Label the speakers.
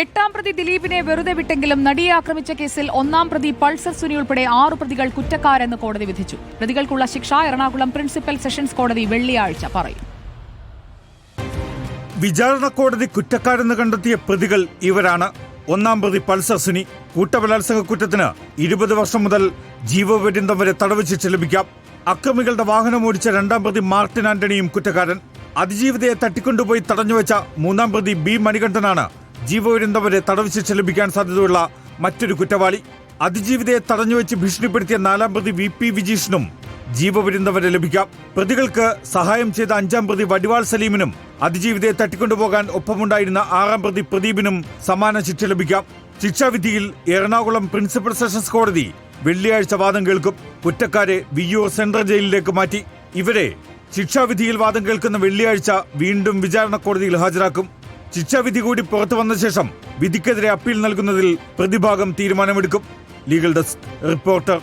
Speaker 1: എട്ടാം പ്രതി ദിലീപിനെ വെറുതെ വിട്ടെങ്കിലും നടിയെ ആക്രമിച്ച കേസിൽ ഒന്നാം പ്രതി പൾസർ സുനി ഉൾപ്പെടെ ആറ് പ്രതികൾ കുറ്റക്കാരെന്ന് കോടതി വിധിച്ചു. പ്രതികൾക്കുള്ള ശിക്ഷ എറണാകുളം പ്രിൻസിപ്പൽ സെഷൻസ് കോടതി വെള്ളിയാഴ്ച പറയും.
Speaker 2: വിചാരണ കോടതി കുറ്റക്കാരെന്ന് കണ്ടെത്തിയ പ്രതികൾ ഇവരാണ്. ഒന്നാം പ്രതി പൾസർ സുനി കൂട്ടബലാത്സംഗ കുറ്റത്തിന് ഇരുപത് വർഷം മുതൽ ജീവപര്യന്തം വരെ തടവ് ശിക്ഷ ലഭിക്കാം. അക്രമികളുടെ വാഹനം ഓടിച്ച രണ്ടാം പ്രതി മാർട്ടിൻ ആന്റണിയും കുറ്റക്കാരൻ. അതിജീവിതയെ തട്ടിക്കൊണ്ടുപോയി തടഞ്ഞുവെച്ച മൂന്നാം പ്രതി ബി മണികണ്ഠനാണ് ജീവപര്യന്തം വരെ തടവ് ശിക്ഷ ലഭിക്കാൻ സാധ്യതയുള്ള മറ്റൊരു കുറ്റവാളി. അതിജീവിതയെ തടഞ്ഞുവെച്ച് ഭീഷണിപ്പെടുത്തിയ നാലാം പ്രതി വി പി വിജീഷിനും ജീവപര്യന്തം വരെ ലഭിക്കാം. പ്രതികൾക്ക് സഹായം ചെയ്ത അഞ്ചാം പ്രതി വടിവാൾ സലീമിനും അതിജീവിതയെ തട്ടിക്കൊണ്ടുപോകാൻ ഒപ്പമുണ്ടായിരുന്ന ആറാം പ്രതി പ്രദീപിനും സമാന ശിക്ഷ ലഭിക്കാം. ശിക്ഷാവിധിയിൽ എറണാകുളം പ്രിൻസിപ്പൽ സെഷൻസ് കോടതി വെള്ളിയാഴ്ച വാദം കേൾക്കും. കുറ്റക്കാരെ വിയ്യൂർ സെൻട്രൽ ജയിലിലേക്ക് മാറ്റി. ഇവരെ ശിക്ഷാവിധിയിൽ വാദം കേൾക്കുന്ന വെള്ളിയാഴ്ച വീണ്ടും വിചാരണ കോടതിയിൽ ഹാജരാക്കും. ശിക്ഷാവിധി കൂടി പുറത്തു വന്ന ശേഷം വിധിക്കെതിരെ അപ്പീൽ നൽകുന്നതിൽ പ്രതിഭാഗം തീരുമാനമെടുക്കും. Legal desk reporter